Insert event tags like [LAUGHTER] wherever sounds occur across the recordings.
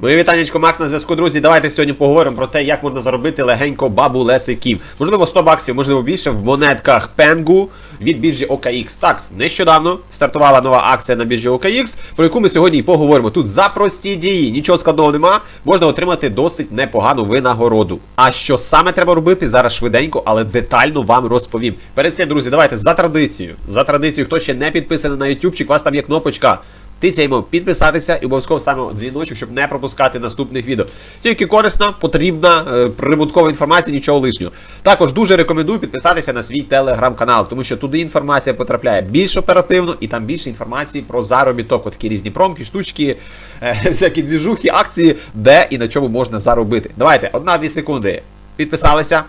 Мої вітаннячко, Макс на зв'язку, друзі. Давайте сьогодні поговоримо про те, як можна заробити легенько бабу лесиків. Можливо, 100 баксів, можливо більше в монетках Пенгу від біржі OKX. Так, нещодавно стартувала нова акція на біржі OKX, про яку ми сьогодні і поговоримо. Тут за прості дії, нічого складного нема, можна отримати досить непогану винагороду. А що саме треба робити, зараз швиденько, але детально вам розповім. Перед цим, друзі, давайте за традицією. За традицією, хто ще не підписаний на YouTube, у вас там є кнопочка. Тисяємо підписатися і обов'язково ставимо дзвіночок, щоб не пропускати наступних відео. Тільки корисна, потрібна, е, прибуткова інформація, нічого лишнього. Також дуже рекомендую підписатися на свій телеграм-канал, тому що туди інформація потрапляє більш оперативно і там більше інформації про заробіток. От такі різні промки, штучки, е, [LAUGHS] всякі двіжухи, акції, де і на чому можна заробити. Давайте, одна-дві секунди. Підписалися.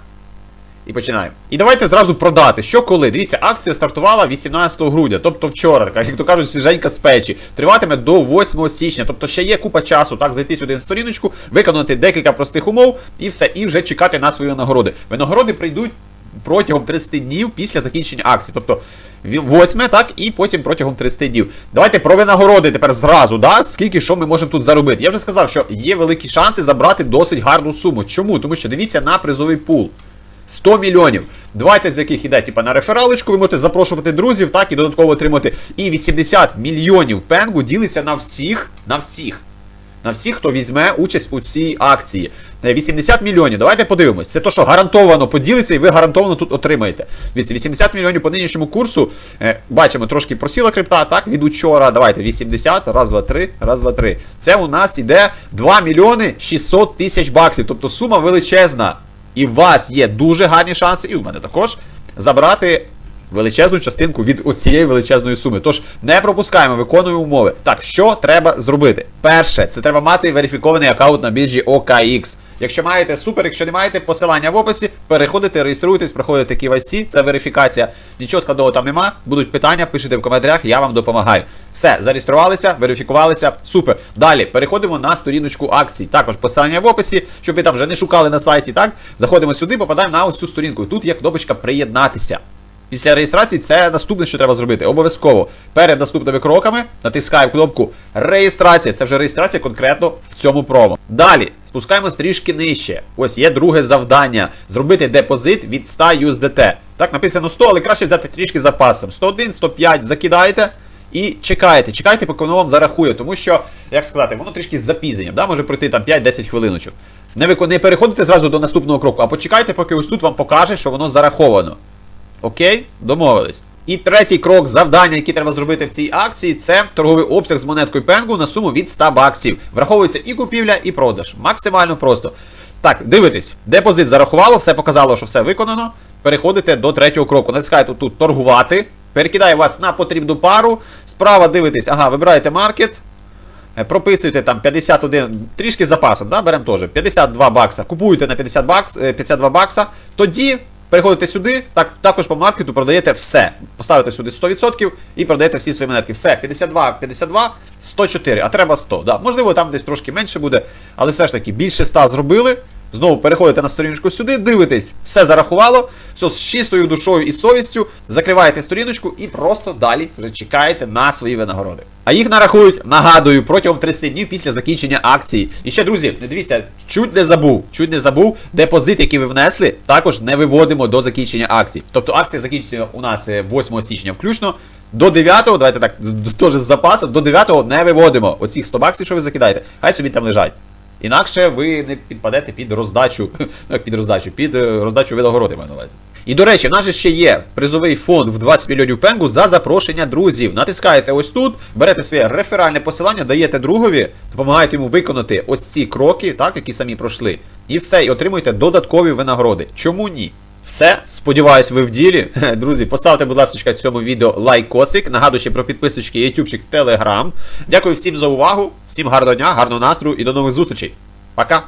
І починаємо. І давайте зразу продати. Що коли? Дивіться, акція стартувала 18 грудня, тобто вчора, як то кажуть, свіженька з печі. Триватиме до 8 січня. Тобто ще є купа часу, так, зайти сюди на сторіночку, виконати декілька простих умов і все, і вже чекати на свої винагороди. Винагороди прийдуть. Протягом 30 днів після закінчення акції. Тобто 8, так, і потім протягом 30 днів. Давайте про винагороди тепер зразу, да? скільки що ми можемо тут заробити. Я вже сказав, що є великі шанси забрати досить гарну суму. Чому? Тому що дивіться на призовий пул. 100 мільйонів, 20 з яких іде типа на рефералочку, ви можете запрошувати друзів, так і додатково отримати. І 80 мільйонів пенгу ділиться на всіх, на всіх. На всіх, хто візьме участь у цій акції. Е, 80 мільйонів. Давайте подивимось. Це то, що гарантовано поділиться, і ви гарантовано тут отримаєте. 80 мільйонів по нинішньому курсу. Е, бачимо, трошки просіла крипта, так, від учора. Давайте 80, раз, два, три, раз, два, три. Це у нас іде 2 мільйони 600 тисяч баксів. Тобто сума величезна. І у вас є дуже гарні шанси, і у мене також, забрати величезну частинку від оцієї величезної суми. Тож не пропускаємо, виконуємо умови. Так, що треба зробити? Перше, це треба мати верифікований аккаунт на біржі OKX. Якщо маєте супер, якщо не маєте, посилання в описі, переходите, реєструєтесь, проходите KYC, це верифікація. Нічого складного там нема. Будуть питання, пишіть в коментарях, я вам допомагаю. Все, зареєструвалися, верифікувалися. Супер. Далі переходимо на сторіночку акцій. Також посилання в описі, щоб ви там вже не шукали на сайті. Так, заходимо сюди, попадаємо на ось цю сторінку. Тут є кнопочка приєднатися. Після реєстрації це наступне, що треба зробити. Обов'язково перед наступними кроками натискаємо кнопку реєстрація. Це вже реєстрація конкретно в цьому промо. Далі спускаємось трішки нижче. Ось є друге завдання: зробити депозит від 100 USDT. Так, написано 100, але краще взяти трішки запасом. 101, 105 закидаєте. І чекаєте, чекайте, поки воно вам зарахує, тому що, як сказати, воно трішки з запізненням, да? може пройти там 5-10 хвилиночок. Не, викон... не переходите зразу до наступного кроку, а почекайте, поки ось тут вам покаже, що воно зараховано. Окей, домовились. І третій крок завдання, який треба зробити в цій акції, це торговий обсяг з монеткою пенгу на суму від 100 баксів. Враховується і купівля, і продаж. Максимально просто. Так, дивитесь, депозит зарахувало, все показало, що все виконано. Переходите до третього кроку. Натискаєте тут торгувати. Перекидає вас на потрібну пару. Справа дивитесь, ага, вибираєте маркет. Е, Прописуєте там 51, трішки з запасом, да, беремо теж 52 бакса. Купуєте на 50 бакс, е, 52 бакса. Тоді переходите сюди, так, також по маркету продаєте все. Поставите сюди 100% і продаєте всі свої монетки. Все, 52, 52, 104, а треба 100. Да. Можливо, там десь трошки менше буде, але все ж таки більше 100 зробили. Знову переходите на сторіночку сюди, дивитесь, все зарахувало, все з чистою душою і совістю, закриваєте сторіночку і просто далі вже чекаєте на свої винагороди. А їх нарахують, нагадую, протягом 30 днів після закінчення акції. І ще, друзі, дивіться, чуть не забув, чуть не забув, депозит, який ви внесли, також не виводимо до закінчення акції. Тобто акція закінчиться у нас е, 8 січня включно. До 9-го, давайте так, теж з запасу, до 9-го не виводимо. Оці 100 баксів, що ви закидаєте, хай собі там лежать. Інакше ви не підпадете під роздачу, ну під роздачу, під е, роздачу винагороди, маю на увазі. І до речі, в нас же ще є призовий фонд в 20 мільйонів пенгу за запрошення друзів. Натискаєте ось тут, берете своє реферальне посилання, даєте другові, допомагаєте йому виконати ось ці кроки, так, які самі пройшли. І все, і отримуєте додаткові винагороди. Чому ні? Все, сподіваюсь, ви в ділі. [LAUGHS] Друзі, поставте, будь ласка, цьому відео лайкосик. Нагадую ще про підписочки, ютубчик, телеграм. Дякую всім за увагу, всім гарного дня, гарного настрою і до нових зустрічей. Пока!